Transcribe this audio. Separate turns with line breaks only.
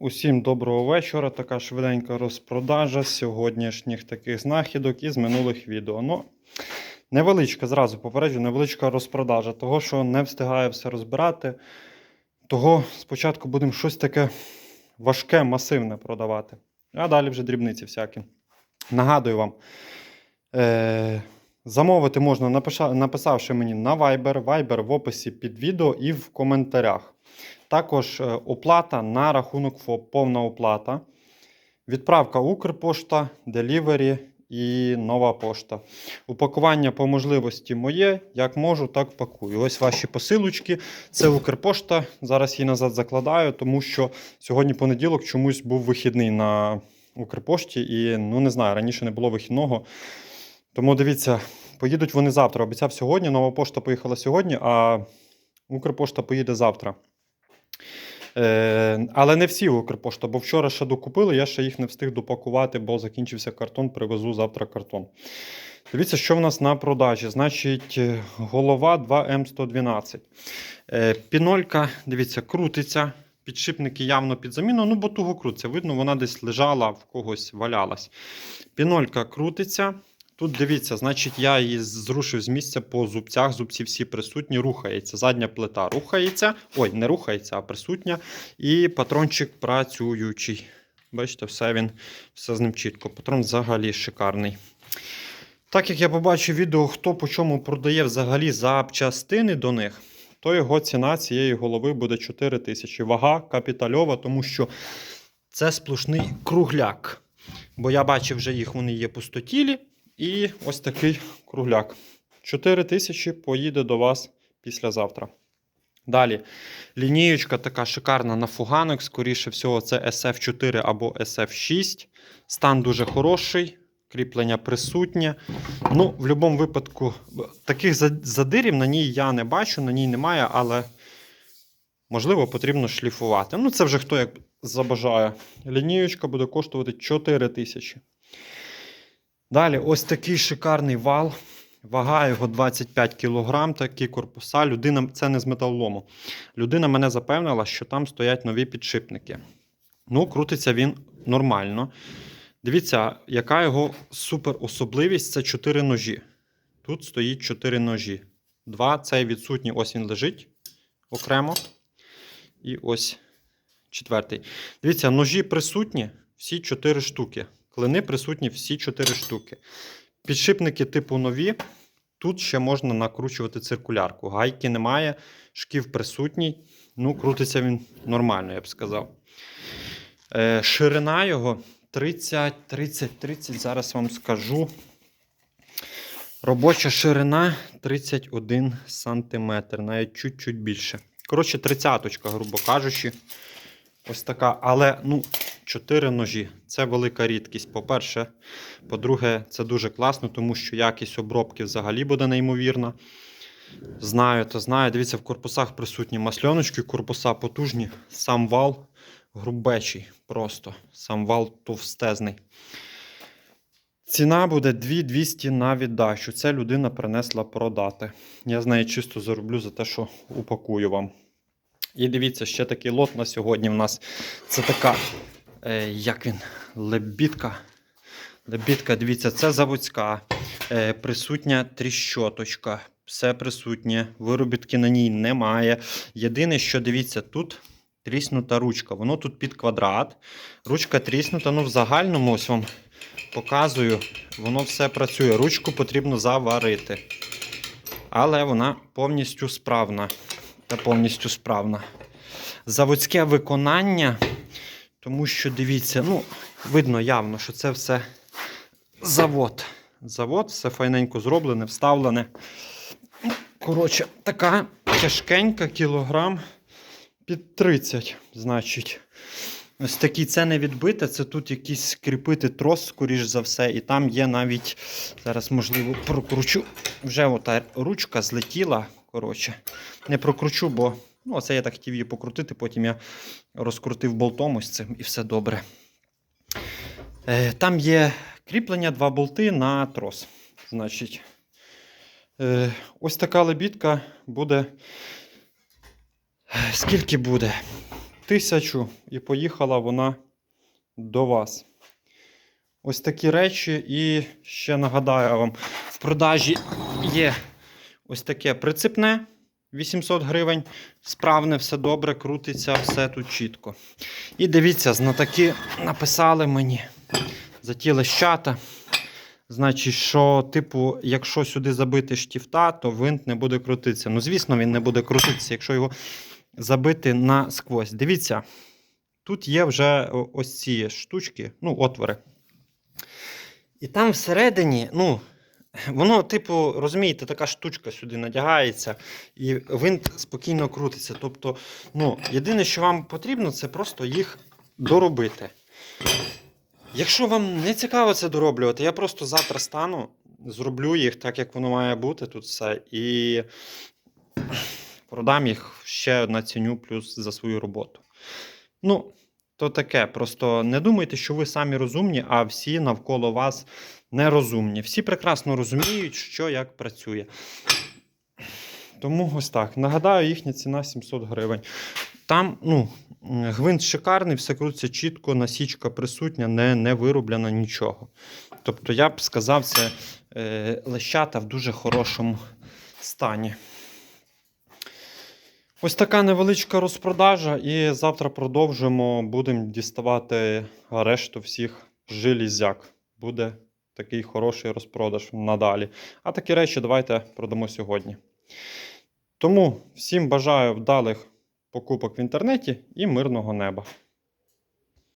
Усім доброго вечора. Така швиденька розпродажа сьогоднішніх таких знахідок із минулих відео. Ну, невеличка, зразу попереджу, невеличка розпродажа, того, що не встигаю все розбирати. Того спочатку будемо щось таке важке, масивне продавати. А далі вже дрібниці всякі. Нагадую вам. Е- Замовити можна, написавши мені на Viber, Viber в описі під відео і в коментарях. Також е, оплата на рахунок ФОП, повна оплата. Відправка Укрпошта, Делівері і нова пошта. Упакування по можливості моє. Як можу, так пакую. Ось ваші посилочки. Це Укрпошта. Зараз її назад закладаю, тому що сьогодні понеділок чомусь був вихідний на Укрпошті, і ну не знаю, раніше не було вихідного. Тому дивіться, поїдуть вони завтра. Обіцяв сьогодні. Нова пошта поїхала сьогодні, а Укрпошта поїде завтра. Е, але не всі Укрпошта, бо вчора ще докупили, я ще їх не встиг допакувати, бо закінчився картон, привезу завтра картон. Дивіться, що в нас на продажі. Значить, голова 2М112. Е, пінолька, дивіться, крутиться. Підшипники явно під заміну, ну бо туго крутиться. Видно, вона десь лежала, в когось валялась. Пінолька крутиться. Тут дивіться, значить, я її зрушив з місця по зубцях. Зубці всі присутні, рухається. Задня плита рухається. Ой, не рухається, а присутня. І патрончик працюючий. Бачите, все він все з ним чітко. Патрон взагалі шикарний. Так як я побачив відео, хто по чому продає взагалі запчастини до них, то його ціна цієї голови буде 4 тисячі. Вага капітальова, тому що це сплошний кругляк. Бо я бачив, вже їх вони є пустотілі. І ось такий кругляк. 4 тисячі поїде до вас післязавтра. Далі. Лінієчка така шикарна на фуганок. Скоріше всього, це SF4 або SF6. Стан дуже хороший, кріплення присутнє. Ну, в будь-якому випадку, таких задирів на ній я не бачу, на ній немає, але можливо потрібно шліфувати. Ну, це вже хто як забажає. Лінієчка буде коштувати 4 тисячі. Далі, ось такий шикарний вал. Вага його 25 кг, такі корпуса. Людина, це не з металолому. Людина мене запевнила, що там стоять нові підшипники. Ну, крутиться він нормально. Дивіться, яка його супер особливість це 4 ножі. Тут стоїть 4 ножі. Два цей відсутній, ось він лежить окремо. І ось четвертий. Дивіться, ножі присутні всі 4 штуки. Клини присутні всі 4 штуки. Підшипники типу нові. Тут ще можна накручувати циркулярку. Гайки немає, шків присутній. Ну, крутиться він нормально, я б сказав. Е, ширина його 30, 30, 30. Зараз вам скажу. Робоча ширина 31 см, навіть чуть-чуть більше. Коротше, тридцяточка, грубо кажучи. Ось така, але ну, 4 ножі. Це велика рідкість. По-перше, по-друге, це дуже класно, тому що якість обробки взагалі буде неймовірна. Знаю, то знаю. Дивіться, в корпусах присутні масльоночки, корпуса потужні, сам вал грубечий просто. Сам вал товстезний. Ціна буде 2200 на віддачу. Це людина принесла продати. Я з неї чисто зароблю за те, що упакую вам. І дивіться, ще такий лот на сьогодні в нас. Це така, е, як він, лебідка. Лебідка, дивіться, це заводська. Е, присутня тріщоточка. Все присутнє. Виробітки на ній немає. Єдине, що дивіться, тут тріснута ручка. Воно тут під квадрат. Ручка тріснута. Ну, в загальному ось вам показую, воно все працює. Ручку потрібно заварити. Але вона повністю справна. Та повністю справна. Заводське виконання, тому що дивіться, ну, видно явно, що це все завод. Завод, все файненько зроблене, вставлене. Коротше, така тяжкенька кілограм під 30, значить. Ось такі це не відбите, це тут якийсь кріпити трос, скоріш за все, і там є навіть, зараз, можливо, прокручу. Вже ота ручка злетіла. Коротше, не прокручу, бо ну, оце я так хотів її покрутити, потім я розкрутив болтом ось цим і все добре. Е, там є кріплення, два болти на трос. Значить, е, ось така лебідка буде. Скільки буде? тисячу і поїхала вона до вас. Ось такі речі. І ще нагадаю вам, в продажі є ось таке прицепне 800 гривень. Справне, все добре, крутиться, все тут чітко. І дивіться, знатоки написали мені за ті лещата. Значить, що, типу, якщо сюди забити штіфта, то винт не буде крутитися. Ну, звісно, він не буде крутитися, якщо його забити насквозь. Дивіться, тут є вже ось ці штучки, ну, отвори. І там всередині, ну, воно, типу, розумієте, така штучка сюди надягається, і винт спокійно крутиться. Тобто, ну, єдине, що вам потрібно, це просто їх доробити. Якщо вам не цікаво це дороблювати, я просто завтра стану, зроблю їх так, як воно має бути тут все, і продам їх ще на ціню плюс за свою роботу. Ну, то таке. Просто не думайте, що ви самі розумні, а всі навколо вас нерозумні. Всі прекрасно розуміють, що як працює. Тому ось так. Нагадаю, їхня ціна 700 гривень. Там, ну, гвинт шикарний, все крутиться чітко, насічка присутня, не, не вироблено нічого. Тобто, я б сказав, це е, лещата в дуже хорошому стані. Ось така невеличка розпродажа, і завтра продовжимо. Будемо діставати решту всіх желізяк. Буде такий хороший розпродаж надалі. А такі речі давайте продамо сьогодні. Тому всім бажаю вдалих покупок в інтернеті і мирного неба.